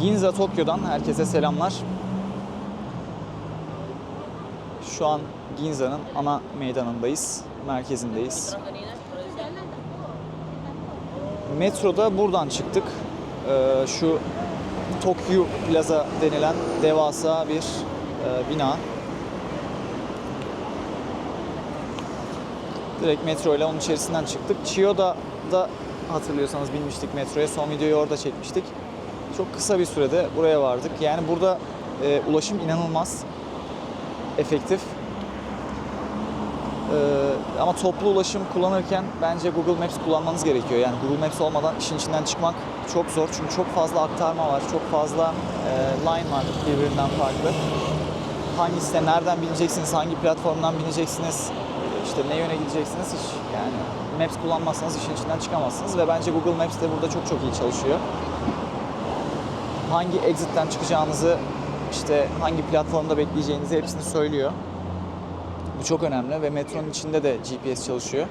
Ginza Tokyo'dan herkese selamlar. Şu an Ginza'nın ana meydanındayız, merkezindeyiz. Metroda buradan çıktık. Ee, şu Tokyo Plaza denilen devasa bir e, bina. Direkt metro ile onun içerisinden çıktık. Chiyoda hatırlıyorsanız binmiştik metroya. Son videoyu orada çekmiştik. Çok kısa bir sürede buraya vardık. Yani burada e, ulaşım inanılmaz efektif. Ee, ama toplu ulaşım kullanırken bence Google Maps kullanmanız gerekiyor. Yani Google Maps olmadan işin içinden çıkmak çok zor. Çünkü çok fazla aktarma var, çok fazla e, line var birbirinden farklı. Hangisine, nereden bineceksiniz, hangi platformdan bineceksiniz, işte ne yöne gideceksiniz hiç yani Maps kullanmazsanız işin içinden çıkamazsınız ve bence Google Maps de burada çok çok iyi çalışıyor. Hangi exit'ten çıkacağınızı, işte hangi platformda bekleyeceğinizi hepsini söylüyor. Bu çok önemli ve metronun içinde de GPS çalışıyor.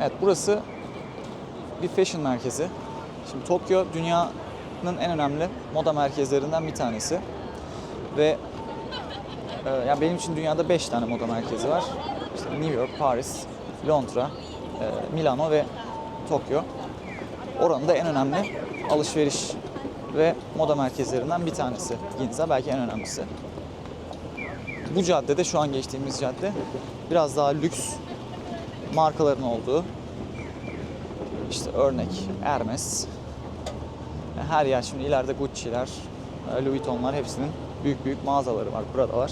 Evet burası bir fashion merkezi. Şimdi Tokyo dünyanın en önemli moda merkezlerinden bir tanesi. Ve e, yani benim için dünyada 5 tane moda merkezi var. İşte New York, Paris, Londra, e, Milano ve Tokyo. Oranın da en önemli alışveriş ve moda merkezlerinden bir tanesi Ginza, belki en önemlisi. Bu caddede, şu an geçtiğimiz cadde biraz daha lüks markaların olduğu, işte örnek Hermes, her yer şimdi ileride Gucci'ler, Louis Vuitton'lar hepsinin büyük büyük mağazaları var, burada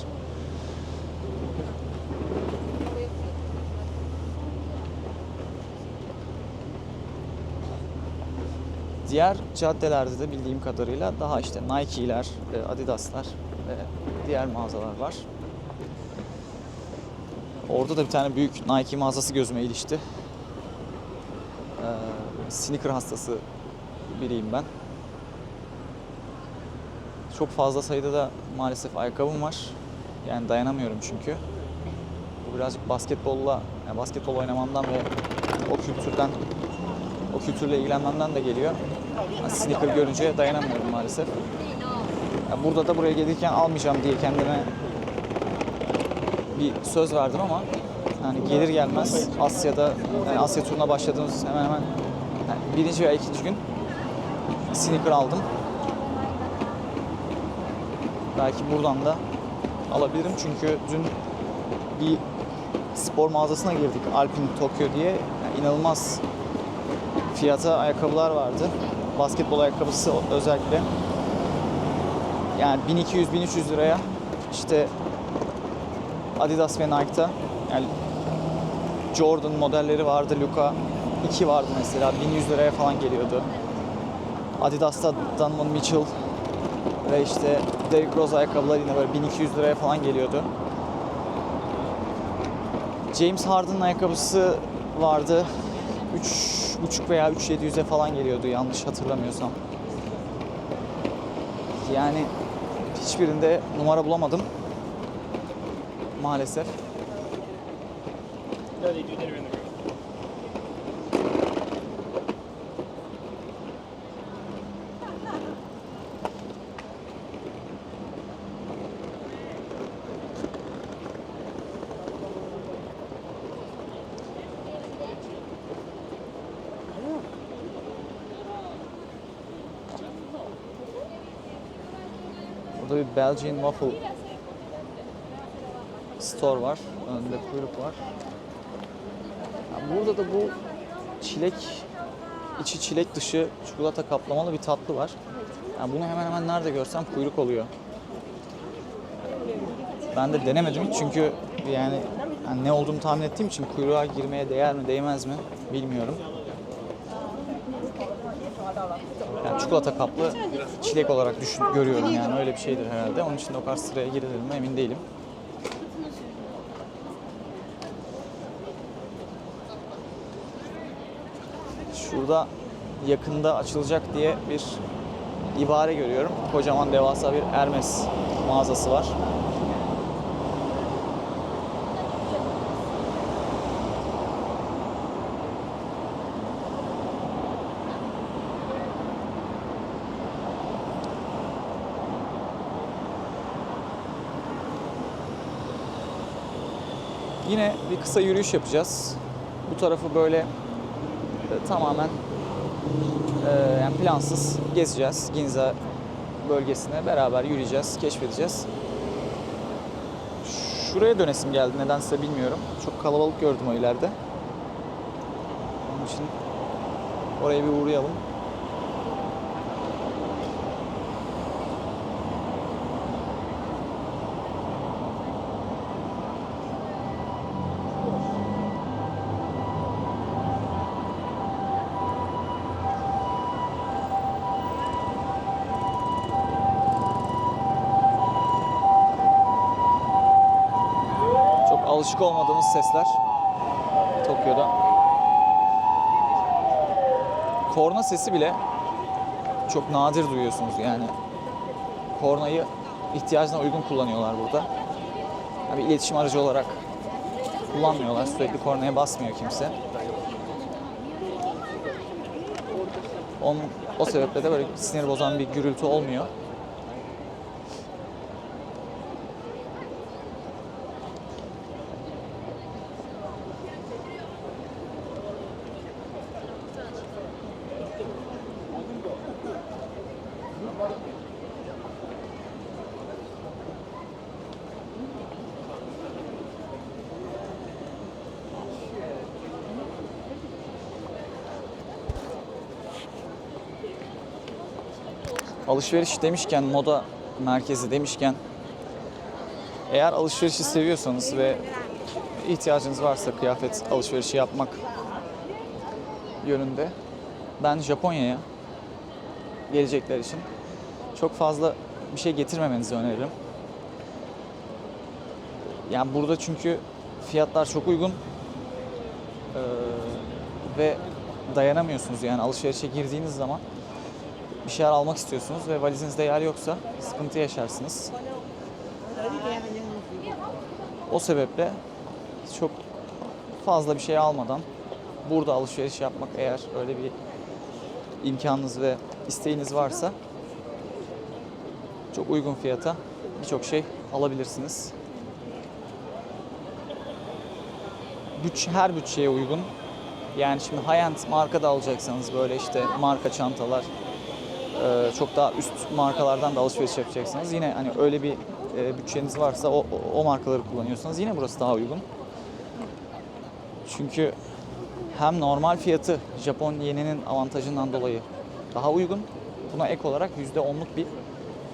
Diğer caddelerde de bildiğim kadarıyla daha işte Nike'ler, e, Adidas'lar ve diğer mağazalar var. Orada da bir tane büyük Nike mağazası gözüme ilişti. Ee, sneaker hastası biriyim ben. Çok fazla sayıda da maalesef ayakkabım var. Yani dayanamıyorum çünkü. Bu birazcık basketbolla, yani basketbol oynamamdan ve o kültürden, o kültürle ilgilenmemden de geliyor. Sneaker görünce dayanamıyorum maalesef. Yani burada da buraya gelirken almayacağım diye kendime bir söz verdim ama yani gelir gelmez Asya'da yani Asya turuna başladığımız hemen hemen yani birinci veya ikinci gün sneaker aldım. Belki buradan da alabilirim çünkü dün bir spor mağazasına girdik Alpin Tokyo diye. Yani inanılmaz fiyata ayakkabılar vardı. Basketbol ayakkabısı özellikle. Yani 1200-1300 liraya işte Adidas ve Nike'ta yani Jordan modelleri vardı, Luka 2 vardı mesela 1100 liraya falan geliyordu. Adidas'ta Donovan Mitchell ve işte Derrick Rose ayakkabılar yine böyle 1200 liraya falan geliyordu. James Harden'ın ayakkabısı vardı. 3,5 veya 3,700'e falan geliyordu yanlış hatırlamıyorsam. Yani hiçbirinde numara bulamadım. Maalesef. Belgian Waffle store var. Önünde kuyruk var. Yani burada da bu çilek, içi çilek dışı çikolata kaplamalı bir tatlı var. Yani bunu hemen hemen nerede görsem kuyruk oluyor. Ben de denemedim çünkü yani, yani ne olduğunu tahmin ettiğim için kuyruğa girmeye değer mi değmez mi bilmiyorum. Yani çikolata kaplı çilek olarak düşün, görüyorum yani öyle bir şeydir herhalde. Onun için o kadar sıraya girilir mi emin değilim. Şurada yakında açılacak diye bir ibare görüyorum. Kocaman devasa bir Hermes mağazası var. Yine bir kısa yürüyüş yapacağız. Bu tarafı böyle e, tamamen e, yani plansız gezeceğiz. Ginza bölgesine beraber yürüyeceğiz, keşfedeceğiz. Şuraya dönesim geldi nedense bilmiyorum. Çok kalabalık gördüm o ileride. Onun için oraya bir uğrayalım. Çok alışık olmadığımız sesler Tokyo'da. Korna sesi bile çok nadir duyuyorsunuz yani. Kornayı ihtiyacına uygun kullanıyorlar burada. Yani bir iletişim aracı olarak kullanmıyorlar. Sürekli kornaya basmıyor kimse. Onun, o sebeple de böyle sinir bozan bir gürültü olmuyor. Alışveriş demişken, moda merkezi demişken eğer alışverişi seviyorsanız ve ihtiyacınız varsa kıyafet alışverişi yapmak yönünde ben Japonya'ya gelecekler için çok fazla bir şey getirmemenizi öneririm. Yani burada çünkü fiyatlar çok uygun Ee, ve dayanamıyorsunuz yani alışverişe girdiğiniz zaman bir şeyler almak istiyorsunuz ve valizinizde yer yoksa sıkıntı yaşarsınız. O sebeple çok fazla bir şey almadan burada alışveriş yapmak eğer öyle bir imkanınız ve isteğiniz varsa çok uygun fiyata birçok şey alabilirsiniz. Bütçe, her bütçeye uygun. Yani şimdi high-end marka da alacaksanız böyle işte marka çantalar, çok daha üst markalardan da alışveriş yapacaksınız. Yine hani öyle bir e, bütçeniz varsa o- o markaları kullanıyorsanız yine burası daha uygun. Çünkü hem normal fiyatı Japon yeninin avantajından dolayı daha uygun. Buna ek olarak %10'luk bir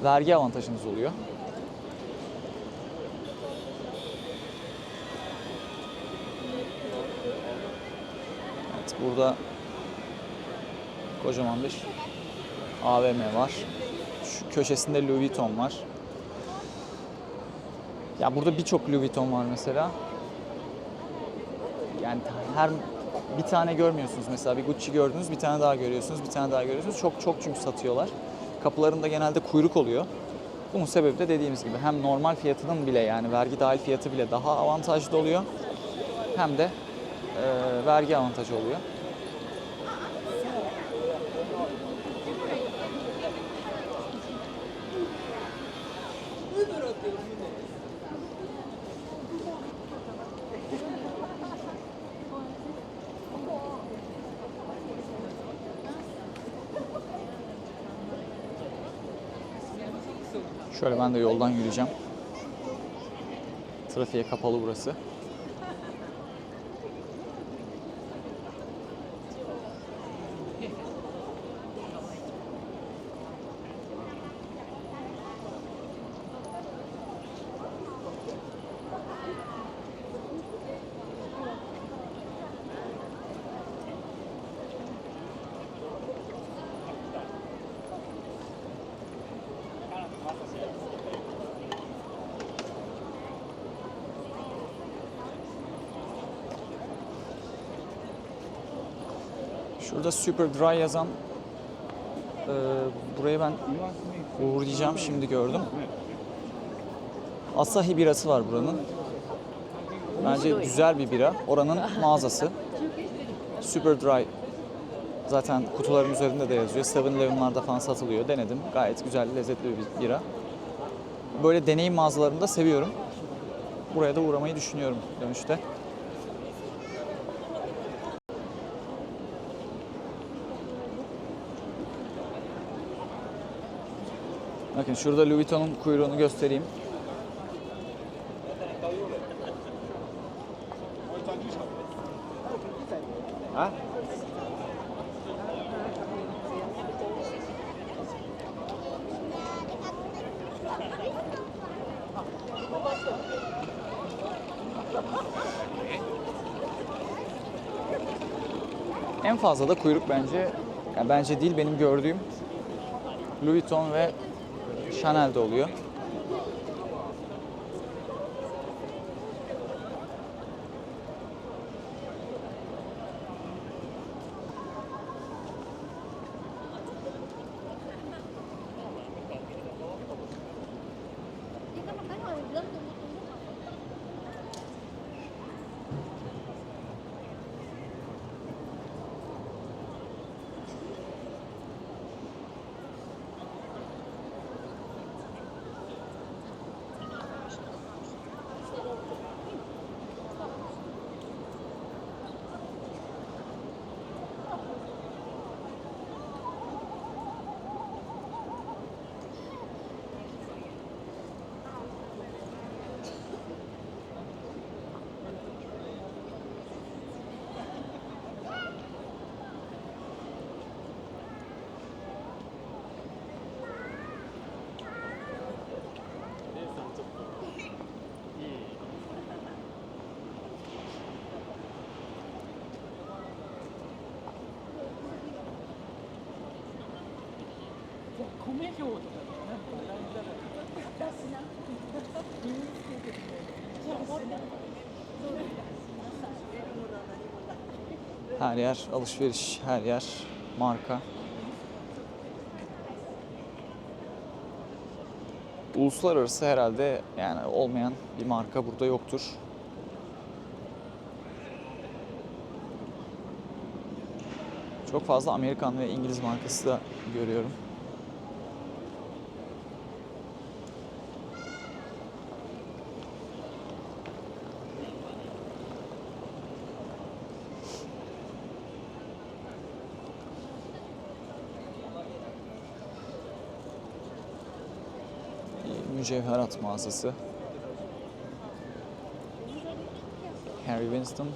vergi avantajınız oluyor. Evet, burada kocaman bir AVM var. Şu köşesinde Louis Vuitton var. Ya burada birçok Louis Vuitton var mesela. Yani her bir tane görmüyorsunuz mesela bir Gucci gördünüz bir tane daha görüyorsunuz bir tane daha görüyorsunuz. Çok çok çünkü satıyorlar. Kapılarında genelde kuyruk oluyor. Bunun sebebi de dediğimiz gibi hem normal fiyatının bile yani vergi dahil fiyatı bile daha avantajlı oluyor. Hem de e, vergi avantajı oluyor. Şöyle ben de yoldan yürüyeceğim. Trafiğe kapalı burası. Şurada Super Dry yazan e, burayı ben uğrayacağım şimdi gördüm. Asahi birası var buranın. Bence güzel bir bira. Oranın mağazası. Super Dry. Zaten kutuların üzerinde de yazıyor. 7-Eleven'larda falan satılıyor. Denedim. Gayet güzel, lezzetli bir bira. Böyle deneyim mağazalarını da seviyorum. buraya da uğramayı düşünüyorum dönüşte. Bakın şurada Louis Vuitton'un kuyruğunu göstereyim. Ha? En fazla da kuyruk bence, yani bence değil benim gördüğüm Louis Vuitton ve Chanel'de oluyor. Her yer alışveriş, her yer marka. Uluslararası herhalde yani olmayan bir marka burada yoktur. Çok fazla Amerikan ve İngiliz markası da görüyorum. Mücevherat mağazası. Harry Winston.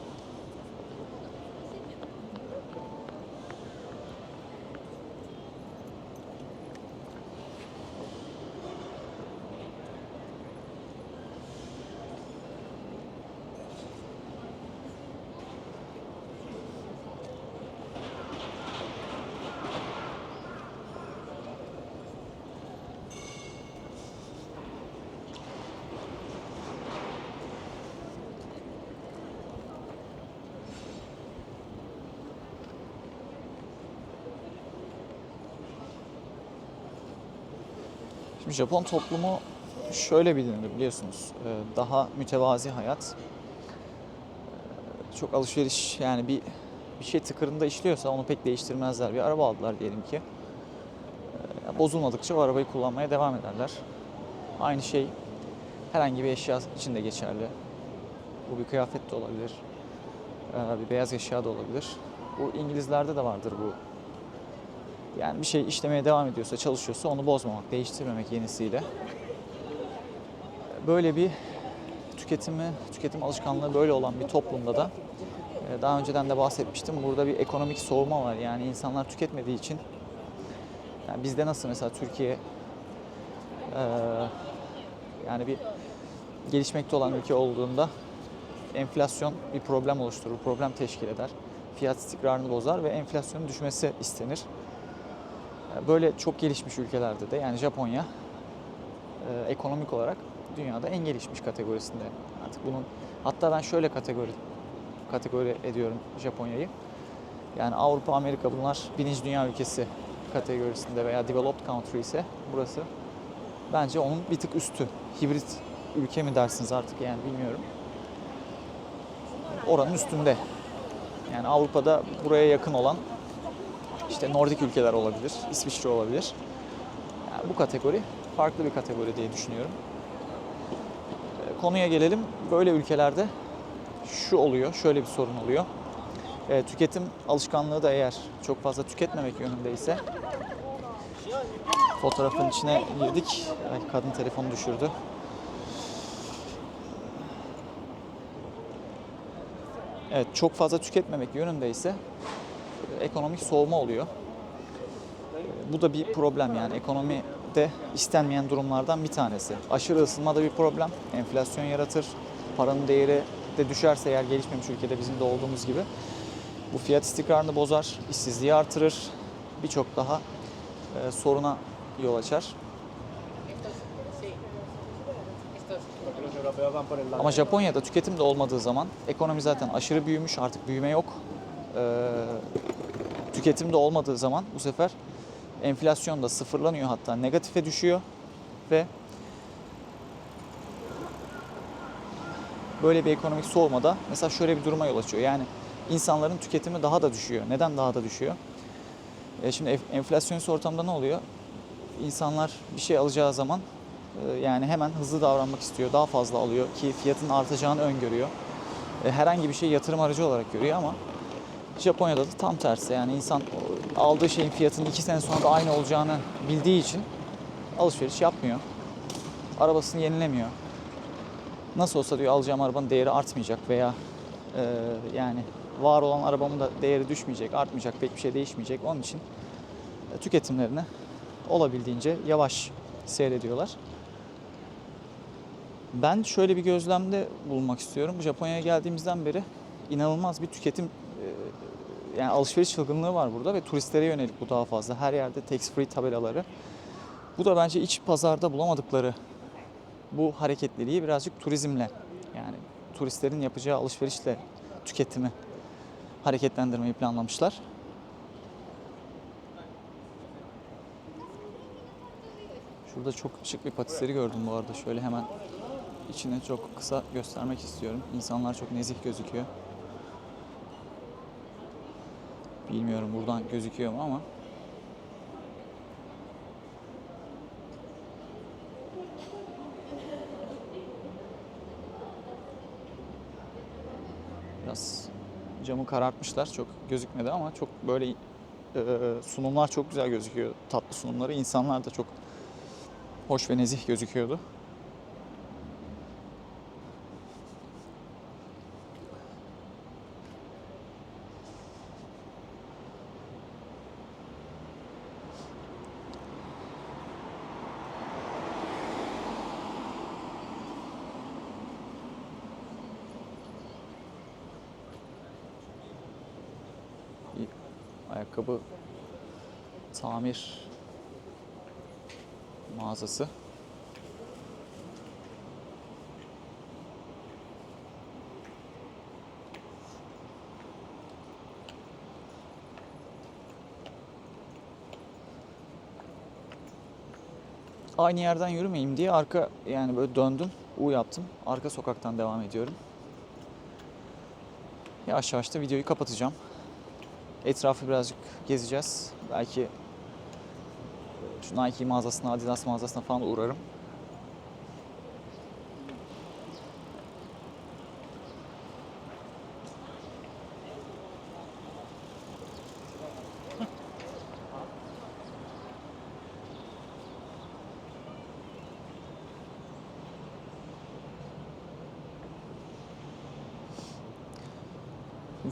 Şimdi Japon toplumu şöyle bilinir biliyorsunuz. Ee, Daha mütevazi hayat. Ee, Çok alışveriş yani bir bir şey tıkırında işliyorsa onu pek değiştirmezler. Bir araba aldılar diyelim ki. Ee, Bozulmadıkça o arabayı kullanmaya devam ederler. Aynı şey herhangi bir eşya için de geçerli. Bu bir kıyafet de olabilir. Bir beyaz eşya da olabilir. Bu İngilizlerde de vardır bu yani bir şey işlemeye devam ediyorsa, çalışıyorsa onu bozmamak, değiştirmemek yenisiyle. Böyle bir tüketimi, tüketim alışkanlığı böyle olan bir toplumda da e, daha önceden de bahsetmiştim. Burada bir ekonomik soğuma var. Yani insanlar tüketmediği için yani bizde nasıl mesela Türkiye e, yani bir gelişmekte olan ülke olduğunda enflasyon bir problem oluşturur, problem teşkil eder. Fiyat istikrarını bozar ve enflasyonun düşmesi istenir. Böyle çok gelişmiş ülkelerde de yani Japonya e, ekonomik olarak dünyada en gelişmiş kategorisinde. Artık bunun hatta ben şöyle kategori kategori ediyorum Japonya'yı. Yani Avrupa, Amerika bunlar birinci dünya ülkesi kategorisinde veya developed country ise burası bence onun bir tık üstü. Hibrit ülke mi dersiniz artık yani bilmiyorum. Oranın üstünde. Yani Avrupa'da buraya yakın olan işte Nordik ülkeler olabilir, İsviçre olabilir. Yani bu kategori farklı bir kategori diye düşünüyorum. Ee, konuya gelelim. Böyle ülkelerde şu oluyor, şöyle bir sorun oluyor. E, tüketim alışkanlığı da eğer çok fazla tüketmemek yönündeyse fotoğrafın içine girdik. Ay, kadın telefonu düşürdü. Evet, çok fazla tüketmemek yönündeyse e, ekonomik soğuma oluyor. E, Bu da bir problem yani ekonomide istenmeyen durumlardan bir tanesi. Aşırı ısınma da bir problem. Enflasyon yaratır. Paranın değeri de düşerse eğer gelişmemiş ülkede bizim de olduğumuz gibi bu fiyat istikrarını bozar, işsizliği artırır, birçok daha e, soruna yol açar. Ama Japonya'da tüketim de olmadığı zaman ekonomi zaten aşırı büyümüş, artık büyüme yok. Ee, tüketim de olmadığı zaman bu sefer enflasyon da sıfırlanıyor hatta negatife düşüyor ve böyle bir ekonomik soğumada mesela şöyle bir duruma yol açıyor. Yani insanların tüketimi daha da düşüyor. Neden daha da düşüyor? E şimdi enflasyonist ortamda ne oluyor? İnsanlar bir şey alacağı zaman e, yani hemen hızlı davranmak istiyor. Daha fazla alıyor ki fiyatın artacağını öngörüyor. E, herhangi bir şey yatırım aracı olarak görüyor ama Japonya'da da tam tersi. Yani insan aldığı şeyin fiyatının iki sene sonra da aynı olacağını bildiği için alışveriş yapmıyor. Arabasını yenilemiyor. Nasıl olsa diyor alacağım arabanın değeri artmayacak veya e, yani var olan arabamın da değeri düşmeyecek, artmayacak, pek bir şey değişmeyecek. Onun için e, tüketimlerini olabildiğince yavaş seyrediyorlar. Ben şöyle bir gözlemde bulunmak istiyorum. Japonya'ya geldiğimizden beri inanılmaz bir tüketim yani alışveriş çılgınlığı var burada ve turistlere yönelik bu daha fazla. Her yerde tax free tabelaları. Bu da bence iç pazarda bulamadıkları bu hareketliliği birazcık turizmle yani turistlerin yapacağı alışverişle tüketimi hareketlendirmeyi planlamışlar. Şurada çok şık bir patiseri gördüm bu arada. Şöyle hemen içine çok kısa göstermek istiyorum. İnsanlar çok nezih gözüküyor. Bilmiyorum buradan gözüküyor mu ama. Biraz camı karartmışlar. Çok gözükmedi ama çok böyle e, sunumlar çok güzel gözüküyor. Tatlı sunumları. İnsanlar da çok hoş ve nezih gözüküyordu. Ayakkabı tamir mağazası. Aynı yerden yürümeyeyim diye arka yani böyle döndüm, U yaptım. Arka sokaktan devam ediyorum. Yavaş yavaş da videoyu kapatacağım. Etrafı birazcık gezeceğiz. Belki şu Nike mağazasına, Adidas mağazasına falan uğrarım.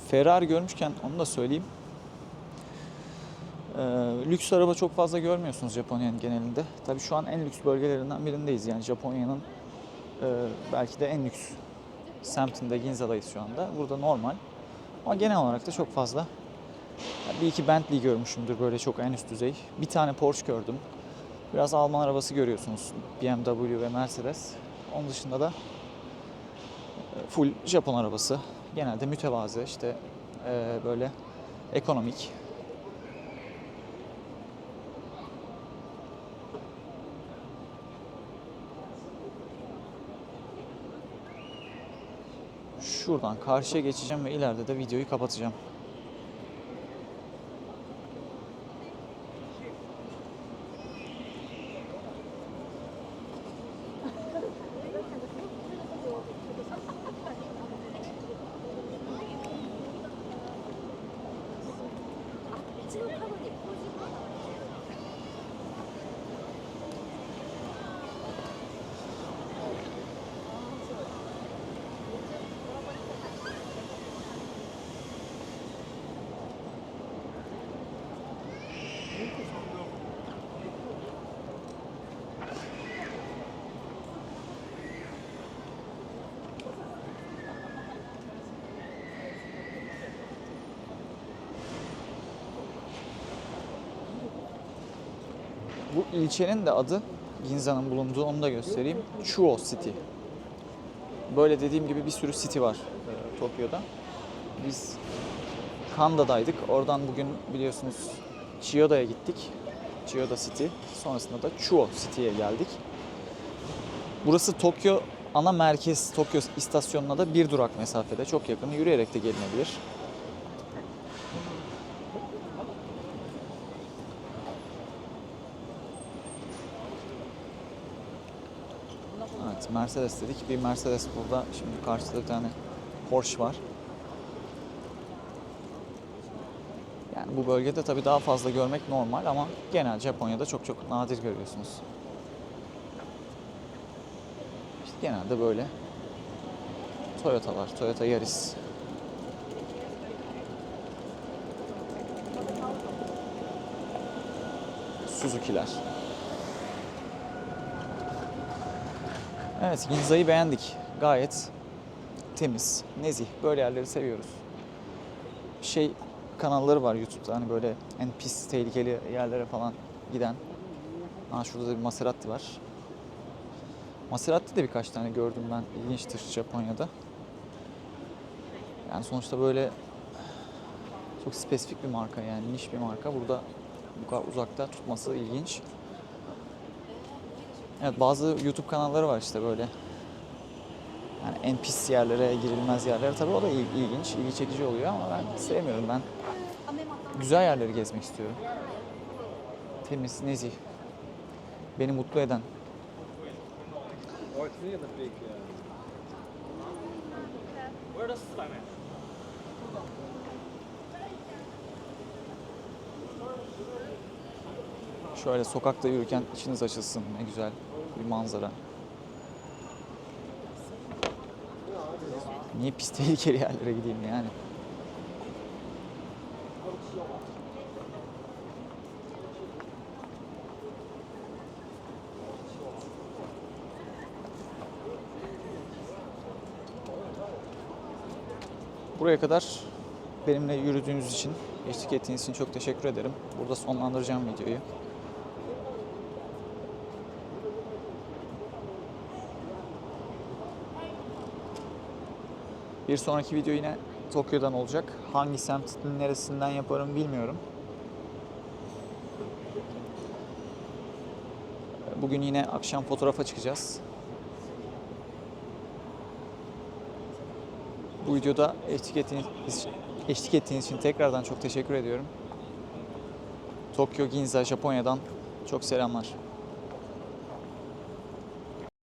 Ferrari görmüşken onu da söyleyeyim. Lüks araba çok fazla görmüyorsunuz Japonya'nın genelinde. Tabii şu an en lüks bölgelerinden birindeyiz. Yani Japonya'nın e, belki de en lüks semtinde Ginza'dayız şu anda. Burada normal. Ama genel olarak da çok fazla. Bir iki Bentley görmüşümdür böyle çok en üst düzey. Bir tane Porsche gördüm. Biraz Alman arabası görüyorsunuz. BMW ve Mercedes. Onun dışında da e, full Japon arabası. Genelde mütevazı işte e, böyle ekonomik. Şuradan karşıya geçeceğim ve ileride de videoyu kapatacağım. Bu ilçenin de adı Ginza'nın bulunduğu onu da göstereyim. Chuo City. Böyle dediğim gibi bir sürü city var e, Tokyo'da. Biz Kanda'daydık. Oradan bugün biliyorsunuz Chiyoda'ya gittik. Chiyoda City. Sonrasında da Chuo City'ye geldik. Burası Tokyo ana merkez Tokyo istasyonuna da bir durak mesafede. Çok yakın. Yürüyerek de gelinebilir. Evet Mercedes dedik. Bir Mercedes burada. Şimdi karşıda bir tane Porsche var. Yani bu bölgede tabii daha fazla görmek normal ama genel Japonya'da çok çok nadir görüyorsunuz. İşte genelde böyle. Toyota var. Toyota Yaris. Suzuki'ler. Evet, Ginza'yı beğendik. Gayet temiz, nezih. Böyle yerleri seviyoruz. Şey kanalları var YouTube'da hani böyle en pis, tehlikeli yerlere falan giden. Ha şurada da bir Maserati var. Maserati de birkaç tane gördüm ben. İlginçtir Japonya'da. Yani sonuçta böyle çok spesifik bir marka yani niş bir marka. Burada bu kadar uzakta tutması ilginç. Evet bazı YouTube kanalları var işte böyle. Yani en pis yerlere, girilmez yerlere tabii o da il- ilginç, ilgi çekici oluyor ama ben sevmiyorum. Ben güzel yerleri gezmek istiyorum. Temiz, nezih. Beni mutlu eden. Şöyle sokakta yürürken içiniz açılsın. Ne güzel bir manzara. Niye pis tehlikeli yerlere gideyim yani? Buraya kadar benimle yürüdüğünüz için, eşlik ettiğiniz için çok teşekkür ederim. Burada sonlandıracağım videoyu. Bir sonraki video yine Tokyo'dan olacak. Hangi semtin neresinden yaparım bilmiyorum. Bugün yine akşam fotoğrafa çıkacağız. Bu videoda eşlik ettiğiniz, eşlik ettiğiniz için tekrardan çok teşekkür ediyorum. Tokyo Ginza Japonya'dan çok selamlar.